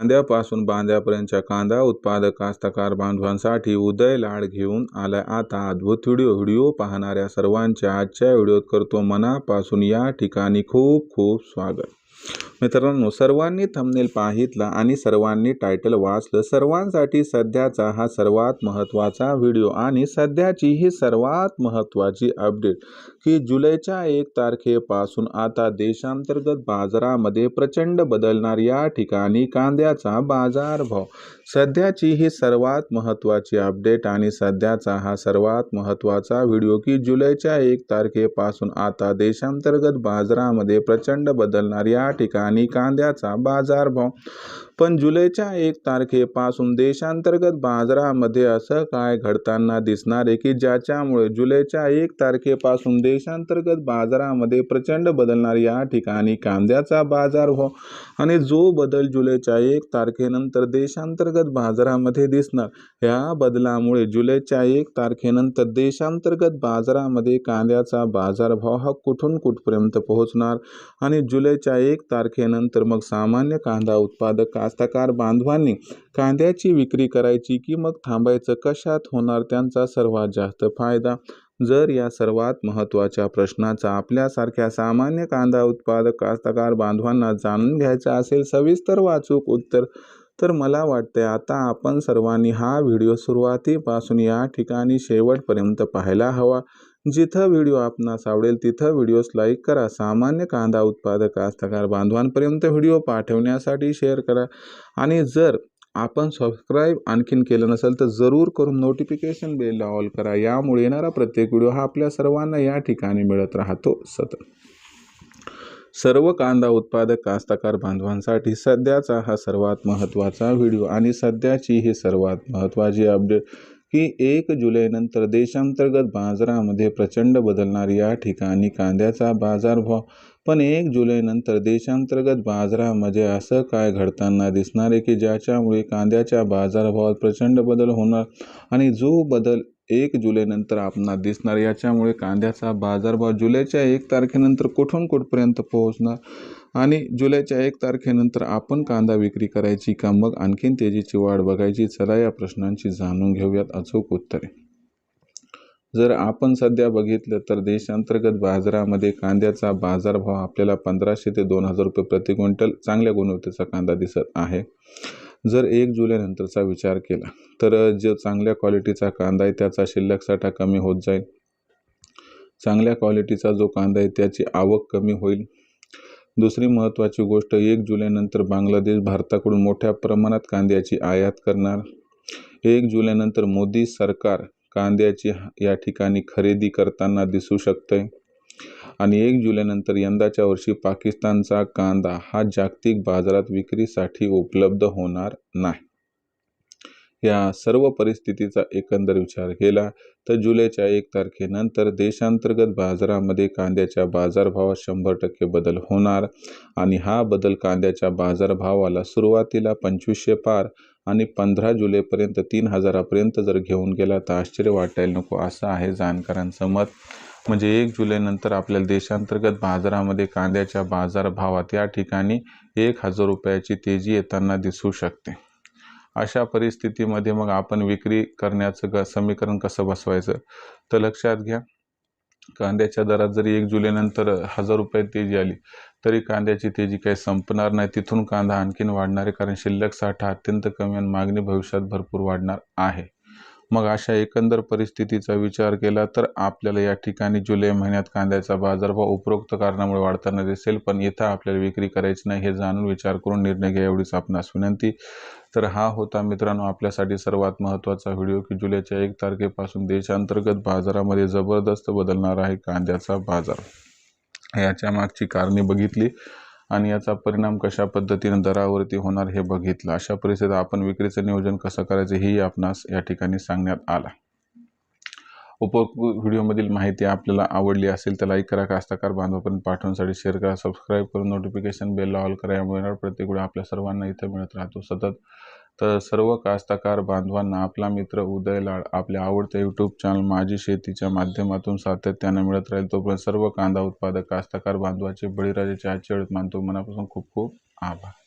कांद्यापासून बांद्यापर्यंतच्या कांदा उत्पादक कास्तकार बांधवांसाठी उदय लाड घेऊन आलाय आता. अद्भुत व्हिडिओ व्हिडिओ पाहणाऱ्या सर्वांच्या आजच्या व्हिडिओत करतो मनापासून या ठिकाणी खूप खूप स्वागत. मित्रांनो सर्वांनी थंबनेल पाहितला आणि सर्वांनी टायटल वाचलं. सर्वांसाठी सध्याचा हा सर्वात महत्त्वाचा व्हिडिओ आणि सध्याची ही सर्वात महत्त्वाची अपडेट की जुलैच्या एक तारखेपासून आता देशांतर्गत बाजारामध्ये प्रचंड बदलणार या ठिकाणी कांद्याचा बाजारभाव. सध्याची ही सर्वात महत्त्वाची अपडेट आणि सध्याचा हा सर्वात महत्त्वाचा व्हिडिओ की जुलैच्या एक तारखेपासून आता देशांतर्गत बाजारामध्ये प्रचंड बदलणार या ठिकाणी कांद्याचा बाजारभाव पण जुलैच्या एक तारखेपासून देशांतर्गत बाजारामध्ये असं काय घडताना दिसणार आहे की ज्याच्यामुळे जुलैच्या एक तारखेपासून देशांतर्गत बाजारामध्ये प्रचंड बदलणार या ठिकाणी कांद्याचा बाजारभाव आणि जो बदल जुलैच्या एक तारखेनंतर देशांतर्गत बाजारामध्ये दिसणार या बदलामुळे जुलैच्या एक तारखेनंतर देशांतर्गत बाजारामध्ये कांद्याचा बाजारभाव हा कुठून कुठपर्यंत पोहोचणार? आणि जुलैच्या एक तारखे तारखेनंतर मग सामान्य कांदा उत्पादक कास्तकार बांधवांनी कांद्याची विक्री करायची की मग थांबायचं? कशात होणार त्यांचा सर्वात जास्त फायदा? जर या सर्वात महत्त्वाच्या प्रश्नाचा आपल्यासारख्या सामान्य कांदा उत्पादक कास्तकार बांधवांना जाणून घ्यायचा असेल सविस्तर वाचूक उत्तर तर मला वाटते आता आपण सर्वांनी हा व्हिडिओ सुरुवातीपासून या ठिकाणी शेवटपर्यंत पाहायला हवा. जिथं व्हिडिओ आपणास आवडेल तिथं व्हिडिओस लाईक करा. सामान्य कांदा उत्पादक कास्तकार बांधवांपर्यंत व्हिडिओ पाठवण्यासाठी शेअर करा. आणि जर आपण सबस्क्राईब आणखीन केलं नसेल तर जरूर करून नोटिफिकेशन बेल ऑल करा. यामुळे येणारा प्रत्येक व्हिडिओ हा आपल्या सर्वांना या ठिकाणी मिळत राहतो. सतत. सर्व कांदा उत्पादक कास्तकार बांधवांसाठी सध्याचा हा सर्वात महत्त्वाचा व्हिडिओ. आणि सध्याची ही सर्वात महत्त्वाची अपडेट की एक जुलैनंतर देशांतर्गत बाजारामध्ये प्रचंड बदलणार या ठिकाणी कांद्याचा बाजारभाव. पण एक जुलैनंतर देशांतर्गत बाजारामध्ये असं काय घडताना दिसणार आहे की ज्याच्यामुळे कांद्याच्या बाजारभावात प्रचंड बदल होणार आणि जो बदल एक जुलैनंतर आपणास दिसणार. याच्यामुळे कांद्याचा बाजारभाव जुलैच्या एक तारखेनंतर कुठून कुठपर्यंत पोहोचणार? आणि जुलैच्या एक तारखेनंतर आपण कांदा विक्री करायची का? मग आणखीन तेजीची वाढ बघायची. चला या प्रश्नांची जाणून घेऊयात. अचूक उत्तरे. जर आपण सध्या बघितलं तर देशांतर्गत बाजारामध्ये कांद्याचा बाजारभाव आपल्याला पंधराशे ते दोन हजार रुपये प्रति क्विंटल चांगल्या गुणवत्तेचा कांदा दिसत आहे. जर एक जुलैनंतरचा विचार केला तर जो चांगल्या क्वालिटीचा कांदा आहे त्याचा शिल्लक साठा कमी होत जाईल. चांगल्या क्वालिटीचा जो कांदा आहे त्याची आवक कमी होईल. दुसरी महत्त्वाची गोष्ट एक जुलैनंतर बांगलादेश भारताकडून मोठ्या प्रमाणात कांद्याची आयात करणार. एक जुलैनंतर मोदी सरकार कांद्याची या ठिकाणी खरेदी करताना दिसू शकते आणि एक जुलैनंतर यंदाच्या वर्षी पाकिस्तानचा कांदा हा जागतिक बाजारात विक्रीसाठी उपलब्ध होणार नाही. या सर्व परिस्थितीचा एकंदर विचार केला तर जुलैच्या एक तारखेनंतर देशांतर्गत बाजारामध्ये कांद्याच्या बाजारभावात शंभर टक्के बदल होणार आणि हा बदल कांद्याच्या बाजारभावाला सुरुवातीला पंचवीसशे पार आणि पंधरा जुलैपर्यंत तीन हजारापर्यंत जर घेऊन गेला तर आश्चर्य वाटायला नको असं आहे जाणकारांचं मत. म्हणजे एक जुलैनंतर आपल्याला देशांतर्गत बाजारामध्ये कांद्याच्या बाजारभावात या ठिकाणी एक हजार रुपयाची तेजी येताना दिसू शकते. अशा परिस्थितीमध्ये मग आपण विक्री करण्याचं ग समीकरण कसं बसवायचं? तर लक्षात घ्या कांद्याच्या दरात जरी एक जुलैनंतर हजार रुपये तेजी आली तरी कांद्याची तेजी काही संपणार नाही. तिथून कांदा आणखीन वाढणार आहे कारण शिल्लक साठा अत्यंत कमी आणि मागणी भविष्यात भरपूर वाढणार आहे. मग अशा एकंदर परिस्थितीचा विचार केला तर आपल्याला या ठिकाणी जुलै महिन्यात कांद्याचा बाजारभाव उपरोक्त कारणामुळे वाढताना दिसेल पण इथं आपल्याला विक्री करायची नाही हे जाणून विचार करून निर्णय घ्या एवढीच आपणास विनंती. तर हा होता मित्रांनो आपल्यासाठी सर्वात महत्त्वाचा व्हिडिओ की जुलैच्या एक तारखेपासून देशांतर्गत बाजारामध्ये जबरदस्त बदलणार आहे कांद्याचा बाजार. याच्या मागची कारणे बघितली. आणि याचा परिणाम कशा पद्धतीनं दरावरती होणार हे बघितलं. अशा परिस्थितीत आपण विक्रीचं नियोजन कसं करायचं हेही आपणास या ठिकाणी सांगण्यात आला. उप व्हिडिओमधील माहिती आपल्याला आवडली असेल तर लाईक करा कास्तकार बांधवापर्यंत पाठवण्यासाठी शेअर करा सबस्क्राईब करून नोटिफिकेशन बेल ऑल करा. यामुळे प्रत्येक वेळा आपल्या सर्वांना इथं मिळत राहतो सतत तर सर्व कास्तकार बांधवांना आपला मित्र उदय लाड आपल्या आवडत्या यूट्यूब चॅनल माझी शेतीच्या माध्यमातून सातत्यानं मिळत राहील. तोपर्यंत सर्व कांदा उत्पादक कास्तकार बांधवाचे बळीराजाचे आजचे वेळेत मानतो. मनापासून खूप खूप आभार.